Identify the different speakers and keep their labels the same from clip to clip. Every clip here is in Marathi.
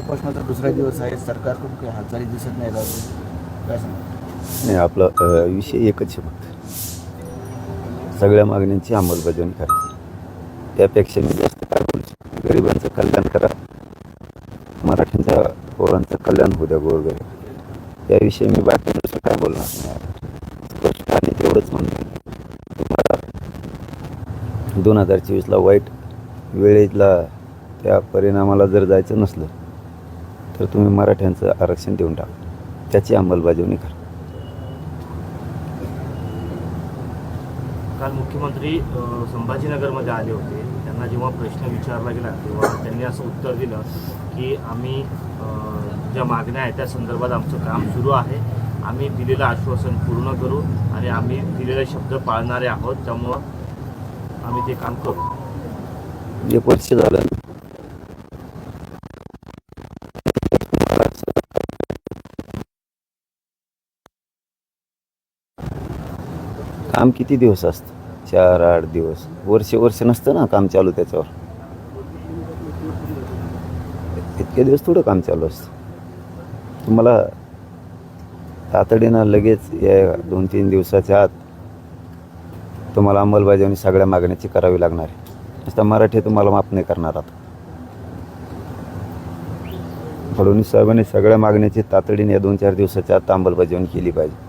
Speaker 1: उपासनाचा दुसरा दिवस आहे. सरकारकडून काही हालचाली दिसत नाही राहत काय
Speaker 2: नाही आपला अ, विषय एकच आहे फक्त. सगळ्या मागण्यांची अंमलबजावणी करायची. त्यापेक्षा मी जास्त काय बोलू शकतो गरिबांचं कल्याण करा. मराठ्यांच्या पोरांचं कल्याण होऊ द्या गोरगरीब. त्याविषयी मी बाकी दुसरं काय बोलणार नाही स्पष्ट आणि तेवढंच म्हणतो. तुम्हाला दोन हजार चोवीसला वाईट वेळेला त्या परिणामाला जर जायचं नसलं तर तुम्ही मराठ्यांचं आरक्षण देऊन टाका. त्याची अंमलबजावणी करा.
Speaker 3: काल मुख्यमंत्री संभाजीनगरमध्ये आले होते. त्यांना जेव्हा प्रश्न विचारला गेला तेव्हा त्यांनी असं उत्तर दिलं की आम्ही ज्या मागण्या आहेत त्या संदर्भात आमचं काम सुरू आहे. आम्ही दिलेलं आश्वासन पूर्ण करू आणि आम्ही दिलेले शब्द पाळणारे आहोत. त्यामुळं आम्ही ते काम करू.
Speaker 2: एक वर्ष झालं काम किती दिवस असतं? चार आठ दिवस. वर्ष वर्ष नसतं ना काम चालू त्याच्यावर? इतके दिवस थोडं काम चालू असतं. तुम्हाला तातडीनं लगेच या दोन तीन दिवसाच्या आत तुम्हाला अंमलबजावणी सगळ्या मागण्याची करावी लागणार आहे. आता मराठी तुम्हाला माफ नाही करणार आता. फडणवीस साहेबांनी सगळ्या मागण्याची तातडीने या दोन चार दिवसाच्या आत अंमलबजावणी केली पाहिजे.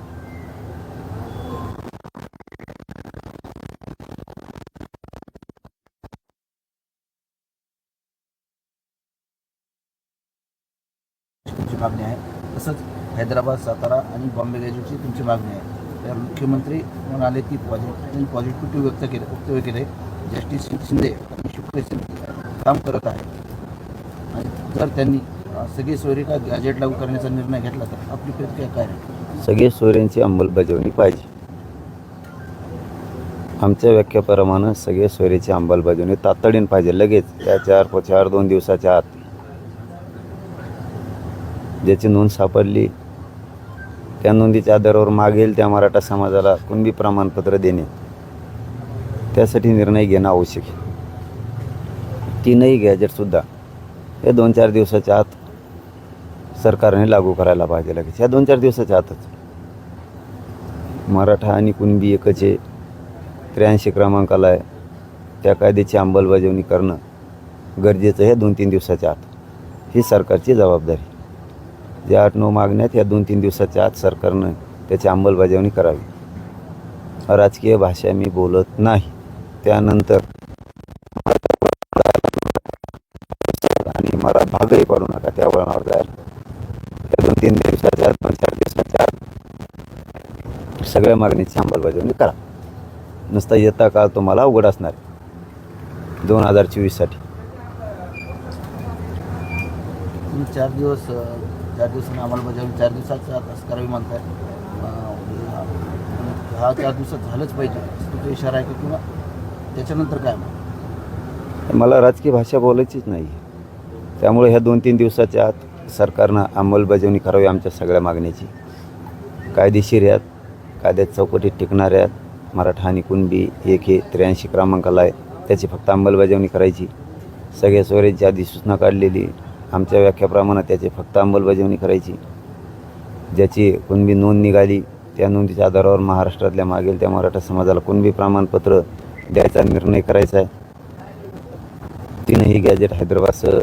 Speaker 1: मागणी आहे. तसंच हैदराबाद सातारा आणि बॉम्बे ग्रॅज्युएटची तुमची मागणी आहे. तर मुख्यमंत्री म्हणाले की पॉझिटिव्ह पॉझिटिव्ह व्यक्त केले वक्तव्य केले. जस्टिस शिंदे आणि शुक्रे काम करत आहे आणि जर त्यांनी सगळे सोयरे का गॅजेट लागू करण्याचा निर्णय घेतला तर आपली प्रतिक्रिया काय राहील?
Speaker 2: सगळे सोयऱ्यांची अंमलबजावणी पाहिजे. आमच्या व्याख्याप्रमाणे सगळे सोयऱ्याची अंमलबजावणी तातडीनं पाहिजे. लगेच त्या चार चार दोन दिवसाच्या आत. ज्याची नोंद सापडली त्या नोंदीच्या आधारावर मागेल त्या मराठा समाजाला कुणबी प्रमाणपत्र देणे. त्यासाठी निर्णय घेणं आवश्यक आहे. तीनही गॅजेटसुद्धा हे दोन चार दिवसाच्या आत सरकारने लागू करायला पाहिजे लगेच. ह्या दोन चार दिवसाच्या आतच. मराठा आणि कुणबी एकचे त्र्याऐंशी क्रमांकाला आहे. त्या कायद्याची अंमलबजावणी करणं गरजेचं ह्या दोन तीन दिवसाच्या आत. ही सरकारची जबाबदारी. ज्या आठ नऊ मागण्यात या दोन तीन दिवसाच्या आत सरकारनं त्याची अंमलबजावणी करावी. राजकीय भाषा मी बोलत नाही. त्यानंतर आणि मला भागही पडू नका त्या वळणावर जायला. त्या दोन तीन दिवसाच्या आत दोन चार दिवसाच्या आत सगळ्या मागणीची अंमलबजावणी करा. नुसता येता काळ तुम्हाला अवघड असणार दोन हजार चोवीससाठी.
Speaker 1: तुम्ही चार दिवस चार दिवसांनी अंमलबजावणी चार दिवसाचा तास करावी म्हणताय. हा चार दिवसात झालंच पाहिजे. असं तुमचा इशारा आहे का किंवा त्याच्यानंतर काय मग?
Speaker 2: मला राजकीय भाषा बोलायचीच नाही. त्यामुळे ह्या दोन तीन दिवसाच्या आत सरकारनं अंमलबजावणी करावी आमच्या सगळ्या मागण्याची. कायदेशीर आहेत कायद्यात चौकटीत टिकणाऱ्या आहेत. मराठा आणि कुणबी एक हे त्र्याऐंशी क्रमांकाला आहे त्याची फक्त अंमलबजावणी करायची. सगळ्या सोयऱ्यांची अधिसूचना काढलेली. आमच्या व्याख्याप्रमाणे त्याची फक्त अंमलबजावणी करायची. ज्याची कुणबी नोंद निघाली त्या नोंदीच्या आधारावर महाराष्ट्रातल्या मागेल त्या मराठा समाजाला कुणबी प्रमाणपत्र द्यायचा निर्णय करायचा आहे. तीनही गॅजेट हैदराबादसह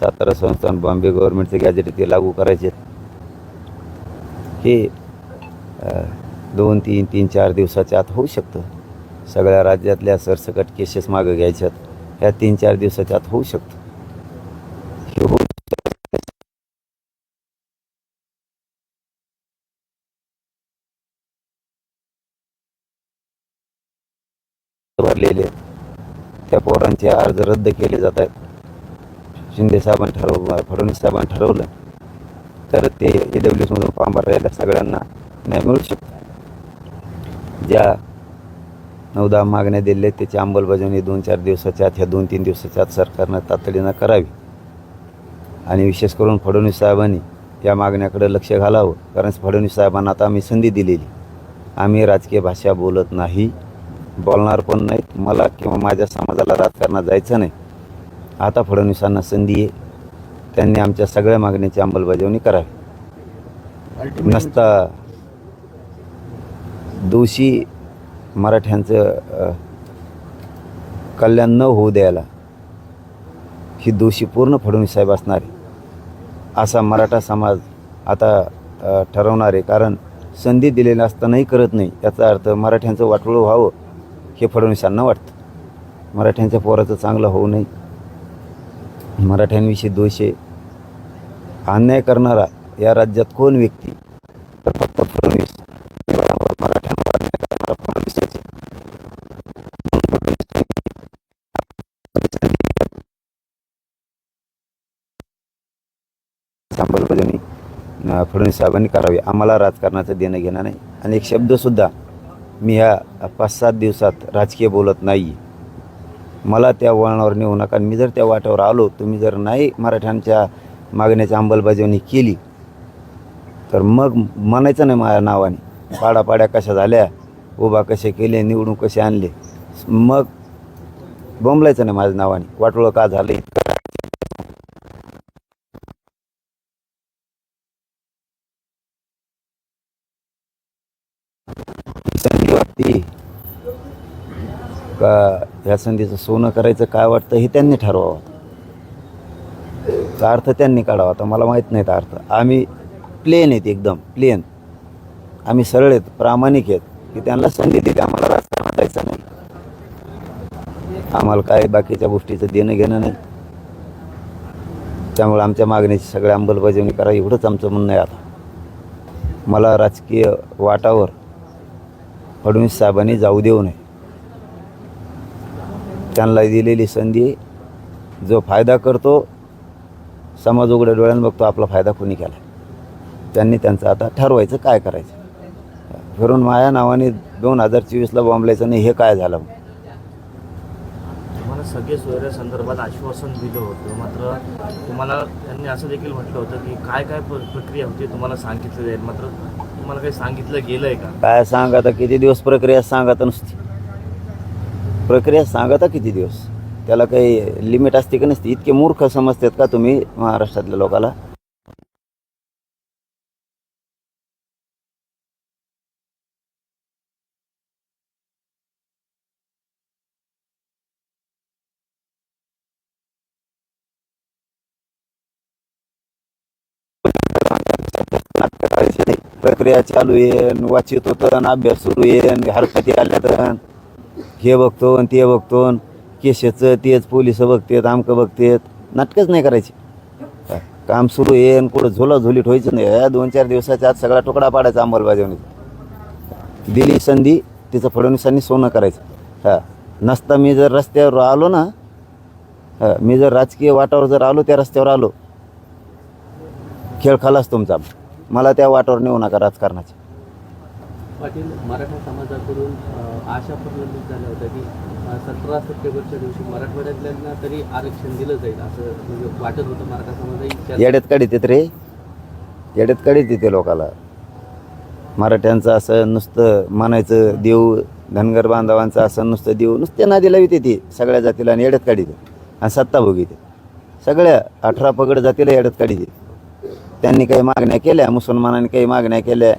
Speaker 2: सातारा संस्थान बॉम्बे गव्हर्नमेंटचे गॅजेट इथे लागू करायचे. हे दोन तीन तीन चार दिवसाच्या आत होऊ शकतं. सगळ्या राज्यातल्या सरसकट केसेस मागं घ्यायच्यात. ह्या तीन चार दिवसाच्या आत होऊ शकतं हे होऊ भरलेले त्या पोरांचे अर्ज रद्द केले जात आहेत. शिंदे साहेबांनी ठरवलं फडणवीस साहेबांनी ठरवलं तर ते ए डब्ल्यू एसमधून फॉर्म भरायला सगळ्यांना न्याय मिळू शकतो. ज्या नऊ दहा मागण्या दिल्या आहेत त्याची अंमलबजावणी दोन चार दिवसाच्या आत ह्या दोन तीन दिवसाच्या आत सरकारनं तातडीनं करावी. आणि विशेष करून फडणवीस साहेबांनी या मागण्याकडे लक्ष घालावं कारण फडणवीस साहेबांना आता आम्ही संधी दिलेली. आम्ही राजकीय भाषा बोलत नाही. बोलणार पण नाही. मला किंवा माझ्या समाजाला राजकारणात जायचं नाही. आता फडणवीसांना संधी आहे. त्यांनी आमच्या सगळ्या मागण्याची अंमलबजावणी करावी. नसता दोषी मराठ्यांचं कल्याण न होऊ द्यायला ही दोषी पूर्ण फडणवीस साहेब असणार आहे. असा मराठा समाज आता ठरवणार आहे. कारण संधी दिलेली असतानाही करत नाही. याचा अर्थ मराठ्यांचं वाटोळं व्हावं. हे फडणवीसांना वाटतं. मराठ्यांच्या पोराचं चांगलं होऊ नये. मराठ्यांविषयी दोष आहे. अन्याय करणारा या राज्यात कोण व्यक्ती? तर फक्त फडणवीस. मराठ्यांवर अन्याय करणारा फडणवीसच अंमलबजावणी फडणवीस साहेबांनी करावी. आम्हाला राजकारणाचं देणं घेणं नाही. आणि एक शब्दसुद्धा मी ह्या पाच सात दिवसात राजकीय बोलत नाही. मला त्या वळणावर नेऊ नका आणि मी जर त्या वाट्यावर आलो तुम्ही जर नाही मराठ्यांच्या मागण्याची अंमलबजावणी केली तर मग म्हणायचं नाही माझ्या नावाने. पाडापाड्या कशा झाल्या उभा कसे केले निवडून कसे आणले मग बोंबलायचं नाही माझ्या नावाने. वाटोळं का झालं इतकं संधी वाटते का ह्या संधीचं सोनं करायचं काय वाटतं हे त्यांनी ठरवावं. का अर्थ त्यांनी काढावा. आता मला माहीत नाही अर्थ. आम्ही प्लेन आहेत एकदम प्लेन आम्ही सरळ आहेत प्रामाणिक आहेत. की त्यांना संधी दिली आम्हाला राजकारणात जायचं नाही. आम्हाला काय बाकीच्या गोष्टीचं देणं घेणं नाही. त्यामुळे आमच्या मागणीची सगळ्या अंमलबजावणी करा एवढंच आमचं म्हणणं आहे आता. मला राजकीय वाटावर फडणवीस साहेबांनी जाऊ देऊ नये. त्यांना दिलेली संधी जो फायदा करतो समाज उघड्या डोळ्यानं बघतो आपला फायदा कोणी केला त्यांनी त्यांचं आता ठरवायचं काय करायचं? फिरून माया नावाने दोन हजार चोवीसला बॉम्बलायचं नाही हे काय झालं?
Speaker 3: तुम्हाला सगळे सोयऱ्या संदर्भात आश्वासन दिलं होतं. मात्र तुम्हाला त्यांनी असं देखील म्हटलं होतं की काय काय प्र- प्रक्रिया होती तुम्हाला सांगितलं जाईल. मात्र तुम्हाला काही सांगितलं गेलंय का?
Speaker 2: काय सांग आता किती दिवस प्रक्रिया सांग नुसती. प्रक्रिया सांगता किती दिवस? त्याला काही लिमिट असते की नसते? इतके मूर्ख समजतात का तुम्ही महाराष्ट्रातल्या लोकाला? प्रक्रिया चालू आहे वाचित होतं अभ्यास सुरू आहे हरकती आल्या तर हे बघतो आणि ते बघतो आणि केसेचं तेच पोलीस बघतेत आमकं बघतेत. नाटकच नाही करायची. काम सुरू आहे आणि कुठं झोला झोलीत व्हायचं नाही. ह्या दोन चार दिवसाच्या आत सगळा तुकडा पाडायचा अंमलबजावणीचा. दिली संधी तिचं फडणवीसांनी सोनं करायचं. हां. नसता मी जर रस्त्यावर आलो ना हां मी जर राजकीय वाटावर जर आलो त्या रस्त्यावर आलो. खेळ खालाच तुमचा. मला त्या वाटावर नेऊ नका राजकारणाचे.
Speaker 4: पाटील मराठा समाजाकडून आशा प्रलंबित झाल्या होत्या की सतरा सप्टेंबरच्या दिवशी मराठवाड्यातल्यांना तरी आरक्षण दिलं जाईल असं म्हणजे वाटत होतं मराठा समाजाही.
Speaker 2: येड्यात काढीत येत रे. येड्यात काढीत येते लोकाला. मराठ्यांचं असं नुसतं मानायचं देव धनगर बांधवांचं असं नुसतं देव नुसते नादीला लावित येते सगळ्या जातीला आणि येड्यात काढीत आणि सत्ता भोगीते सगळ्या अठरा पगड जातीला येड्यात काढीत त्यांनी काही मागण्या केल्या मुसलमानांनी काही मागण्या केल्या.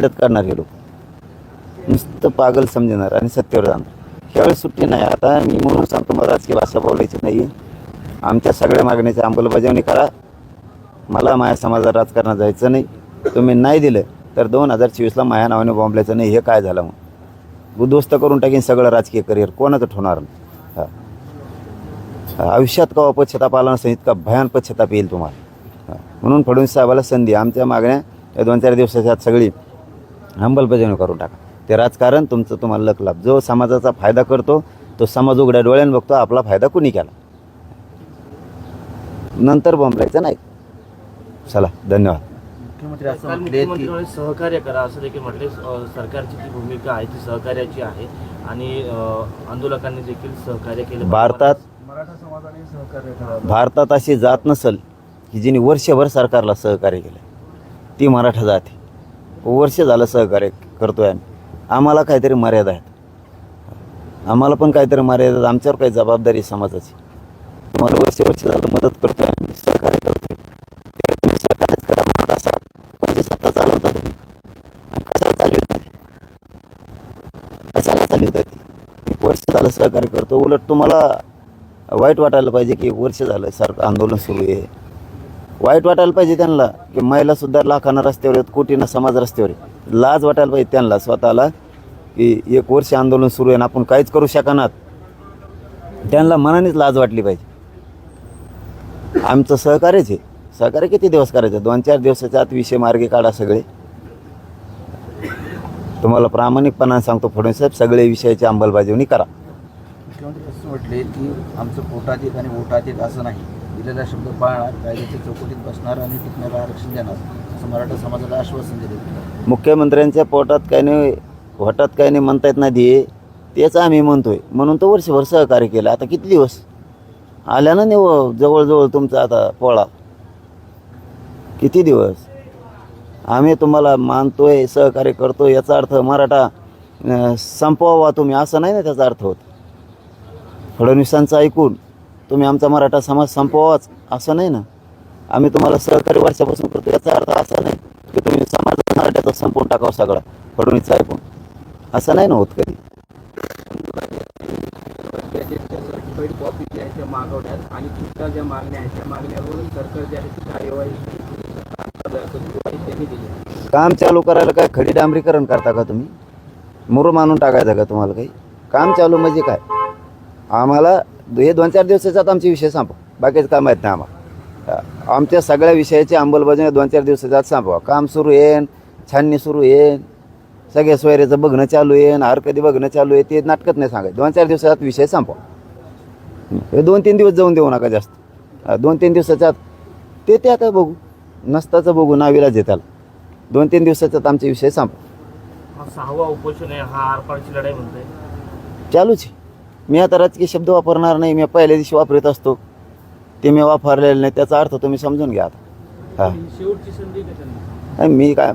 Speaker 2: दलितांनी करणार काढणार हे लोक. नुसतं पागल समजणार आणि सत्यावर जाणार. ह्यावेळेस सुट्टी नाही. आता मी म्हणून सांगतो मला राजकीय भाषा बोलायची नाही. आमच्या सगळ्या मागण्याची अंमलबजावणी करा. मला माझ्या समाजात राजकारणात जायचं नाही. तुम्ही नाही दिलं तर दोन हजार चोवीसला माझ्या नावाने बॉम्बलायचं नाही. हे काय झालं मग? उद्ध्वस्त करून टाकीन सगळं राजकीय करिअर. कोणाचं ठेवणार हां. आयुष्यात का पश्चाताप आला नसेल इतका भयान पश्चाताप येईल तुम्हाला. म्हणून फडणवीस साहेबाला संधी. आमच्या मागण्या या दोन चार दिवसाच्या आत सगळी अंमलबजावणी करून टाका. ते राजकारण तुमचं तुम्हाला लक लाभ. जो समाजाचा फायदा करतो तो समाज उघड्या डोळ्यानं बघतो आपला फायदा कुणी केला? नंतर बॉम्बलायचं नाही. चला धन्यवाद.
Speaker 1: मुख्यमंत्री
Speaker 3: सहकार्य करा असं देखील म्हटले. सरकारची जी भूमिका आहे ती सहकार्याची आहे. आणि आंदोलकांनी देखील सहकार्य केलं.
Speaker 2: भारतात
Speaker 1: मराठा समाजाने सहकार्य
Speaker 2: भारतात अशी जात नसल की जिने वर्षभर सरकारला सहकार्य केलं. ती मराठा जाती. वर्ष झालं सहकार्य करतोय आम्ही. आम्हाला काहीतरी मर्यादा आहेत. आम्हाला पण काहीतरी मर्यादा आमच्यावर काही जबाबदारी समाजाची. तुम्हाला वर्ष वर्ष झालं मदत करतोय आम्ही सहकार्य करतोय. तुम्ही सहकार्यच करा म्हणत असाल. कोणती सत्ता चालवता तुम्ही? कशाला चालवता कशाला चालवता ती? वर्ष झालं सहकार्य करतो उलट तुम्हाला वाईट वाटायला पाहिजे की वर्ष झालं सारखं आंदोलन सुरू आहे. वाईट वाटायला पाहिजे त्यांना की महिलासुद्धा लाखांना रस्त्यावर आहेत कोटीनं समाज रस्त्यावर लाज वाटायला पाहिजे त्यांना स्वतःला की एक वर्ष आंदोलन सुरू आहे आणि आपण काहीच करू शकणार त्यांना मनानेच लाज वाटली पाहिजे. आमचं सहकार्यच आहे. सहकार्य किती दिवस करायचं? दोन चार दिवसाच्या आत विषय मार्गे काढा सगळे. तुम्हाला प्रामाणिकपणाने सांगतो फडणवीस साहेब सगळे विषयाची अंमलबजावणी करा.
Speaker 1: मुख्यमंत्री असं म्हटले की आमचं पोटात येत आणि वोटात येत असं नाही. दिलेला शब्द पाळणार कायद्याच्या चौकटीत बसणार आणि टिकणारं आरक्षण देणार असं मराठा समाजाला आश्वासन दिले
Speaker 2: मुख्यमंत्र्यांच्या पोटात काही नाही होटात काही नाही म्हणता येत नाही ते तेच आम्ही म्हणतोय. म्हणून तो वर्षभर सहकार्य केलं. आता किती दिवस? आल्या ना निव जवळजवळ तुमचा आता पोळा. किती दिवस? आम्ही तुम्हाला मानतोय सहकार्य करतो याचा अर्थ मराठा संपवावा तुम्ही असं नाही ना त्याचा अर्थ होत? फडणवीसांचं ऐकून. तुम्ही आमचा मराठा समाज संपवाच असं नाही ना? आम्ही तुम्हाला सहकारी वर्षापासून करतो याचा अर्थ असा नाही की तुम्ही समाज मराठ्याचा संपवून टाकावं सगळा फडणवीस ऐकून असं नाही ना होत कधी?
Speaker 5: आणि तुमच्या ज्या मागण्या आहेत त्या मागण्यावरून सरकार कार्यवाही
Speaker 2: काम चालू करायला काय खडी डांबरीकरण करता का तुम्ही? मुरुम आणून टाकायचा का तुम्हाला काही? काम चालू म्हणजे काय? आम्हाला हे दोन चार दिवसाच्यात आमचे विषय संपवा. बाकीचं काम आहेत ना आम्हाला. आमच्या सगळ्या विषयाची अंमलबजावणी दोन चार दिवसाच्या आत संपवा. काम सुरू येईन छाननी सुरू येईन सगळ्या सोयऱ्याचं बघणं चालू येईन हर कधी बघणं चालू आहे ते नाटकत नाही सांगायचं. दोन चार दिवसात विषय संपवा. हे दोन तीन दिवस जाऊन देऊ नका जास्त. दोन तीन दिवसाच्या आत ते ते आता बघू. नसताचं बघू नाविलाज आहे त्याला. दोन तीन दिवसाच्यात आमचे विषय संप
Speaker 3: हा सहावा उपोषण आहे हा आरपारची लढाई म्हणतोय.
Speaker 2: चालूच आहे. मी आता राजकीय शब्द वापरणार नाही मी पहिल्या दिवशी वापरत असतो. ते मी वापरलेले नाही त्याचा अर्थ तुम्ही समजून घ्या आता. हां. मी काय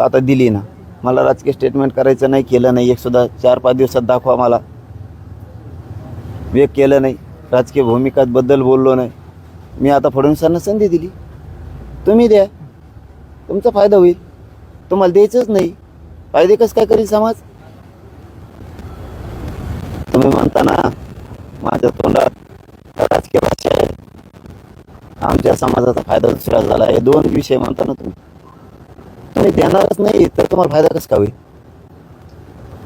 Speaker 2: आता दिली ना. मला राजकीय स्टेटमेंट करायचं नाही केलं नाही. एक सुद्धा चार पाच दिवसात दाखवा मला. मी केलं नाही. राजकीय भूमिकाबद्दल बोललो नाही. मी आता फडणवीसांना संधी दिली. तुम्ही द्या. तुमचा फायदा होईल. तुम्हाला द्यायचंच नाही. फायदे कसं काय करील समाज? तुम्ही माझ्या तोंडात राजकीय भाषा आहे. आमच्या समाजाचा फायदा दुसरा झाला. हे दोन विषय म्हणता ना तुम्ही. तुम्ही देणारच नाही तर तुम्हाला फायदा कसं का होईल?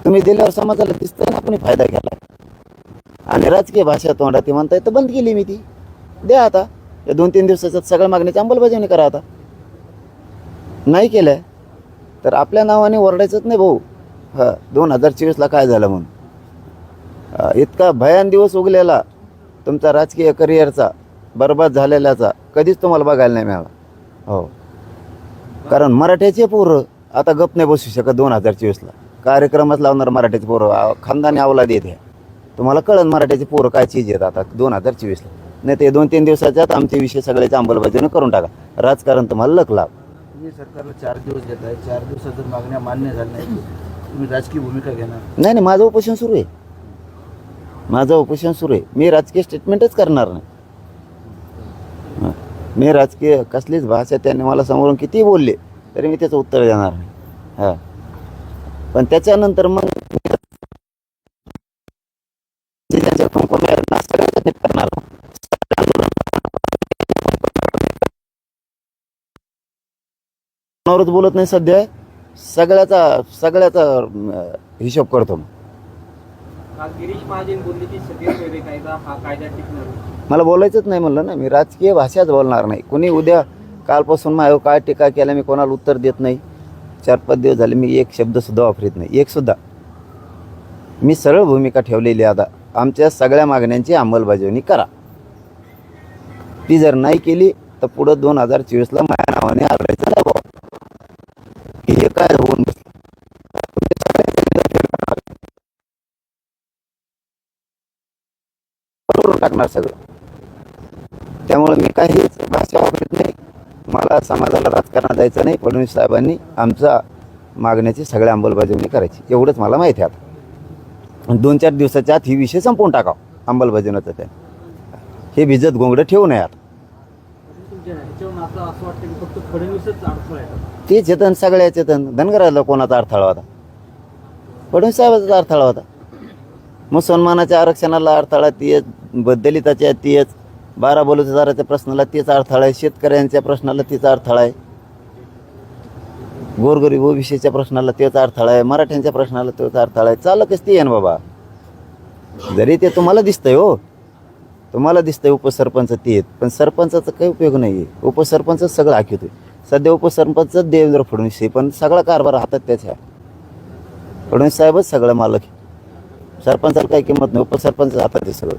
Speaker 2: तुम्ही दिल्यावर समाजाला दिसतंय ना कोणी फायदा घ्यायला? आणि राजकीय भाषा तोंडात ती म्हणताय तर बंद केली मी ती. द्या आता. या दोन तीन दिवसाच्यात सगळ्या मागण्याची अंमलबजावणी करा आता. नाही केलं तर आपल्या नावाने ओरडायचंच नाही भाऊ. हां दोन हजार चोवीसला काय झालं म्हणून? इतका भयान दिवस उगलेला तुमचा राजकीय करिअरचा बरबाद झालेल्याचा कधीच तुम्हाला बघायला नाही मिळाला. हो. कारण मराठ्याचे पोरं आता गप नाही बसू शकत दोन हजार चोवीसला कार्यक्रमच लावणार मराठ्याचे पोरं. खानदानी अवलाद येते तुम्हाला कळन मराठ्याचे पोरं काय चीज येत आता दोन हजार चोवीसला नाही ते दोन तीन दिवसाच्यात आमचे विषय सगळ्याची अंमलबजावणी करून टाका. राजकारण तुम्हाला लक लाभ
Speaker 1: तुम्ही सरकारला चार दिवस देत आहे चार दिवसात जर मागण्या मान्य झाल्या नाही तुम्ही राजकीय भूमिका घेणार.
Speaker 2: नाही नाही माझं उपोषण सुरू आहे. माझं उपोषण सुरू आहे. मी राजकीय स्टेटमेंटच करणार नाही. मी राजकीय कसलीच भाषा त्यांनी मला समोरून किती बोलले तरी मी त्याचं उत्तर देणार नाही. हां. पण त्याच्यानंतर मग करणार. बोलत नाही सध्या. सगळ्याचा सगळ्याचा हिशोब करतो मग.
Speaker 5: गिरीश महाजन बोलले की कायदा हा कायदा टिकणार.
Speaker 2: मला बोलायचंच नाही म्हणलं ना मी राजकीय भाषाच बोलणार नाही. कोणी उद्या कालपासून माझ्यावर काय टीका केला मी कोणाला उत्तर देत नाही. चार पाच दिवस झाले मी एक शब्दसुद्धा वापरत नाही. एकसुद्धा मी सरळ भूमिका ठेवलेली आता. आमच्या सगळ्या मागण्यांची अंमलबजावणी करा. ती जर नाही केली तर पुढं दोन हजार चोवीसला माझ्या नावाने आढळायचं हे काय होऊन बसलं. तुम्ही सगळ्यांचे निर्णय करणार. करून टाकणार सगळं. त्यामुळे मी काहीच भाषा वापरत नाही. मला समाजाला राजकारणात जायचं नाही. फडणवीस साहेबांनी आमचा मागण्याची सगळ्या अंमलबजावणी करायची. एवढंच मला माहिती आहे आता. दोन चार दिवसाच्या आत ही विषय संपवून टाकाव अंमलबजावणीचा त्या हे भिजत गोंगडं ठेवू नये आता. ते चेतन सगळ्या चेतन धनगराला कोणाचा अडथळा होता? फडणवीस साहेबाचा अडथळा होता. मुसलमानाच्या आरक्षणाला अडथळा ब दलिताच्या तेच बारा बलुतेदाराच्या प्रश्नाला तेच अडथळा आहे. शेतकऱ्यांच्या प्रश्नाला तेच अडथळा आहे. गोरगरीब ओबीसीच्या प्रश्नाला तेच अडथळा आहे. मराठ्यांच्या प्रश्नाला तोच अडथळा आहे. चालकच ते आहे ना बाबा. जरी ते तुम्हाला दिसतंय हो. तुम्हाला दिसतंय उपसरपंच ते आहेत. पण सरपंचाचा काही उपयोग नाही आहे उपसरपंच सगळं हाकितोय सध्या उपसरपंच देवेंद्र फडणवीस आहे. पण सगळा कारभार हातात त्याच्या फडणवीस साहेबच सगळं मालक आहे. सरपंचाला काही किंमत नाही. उपसरपंच हातात आहे सगळं.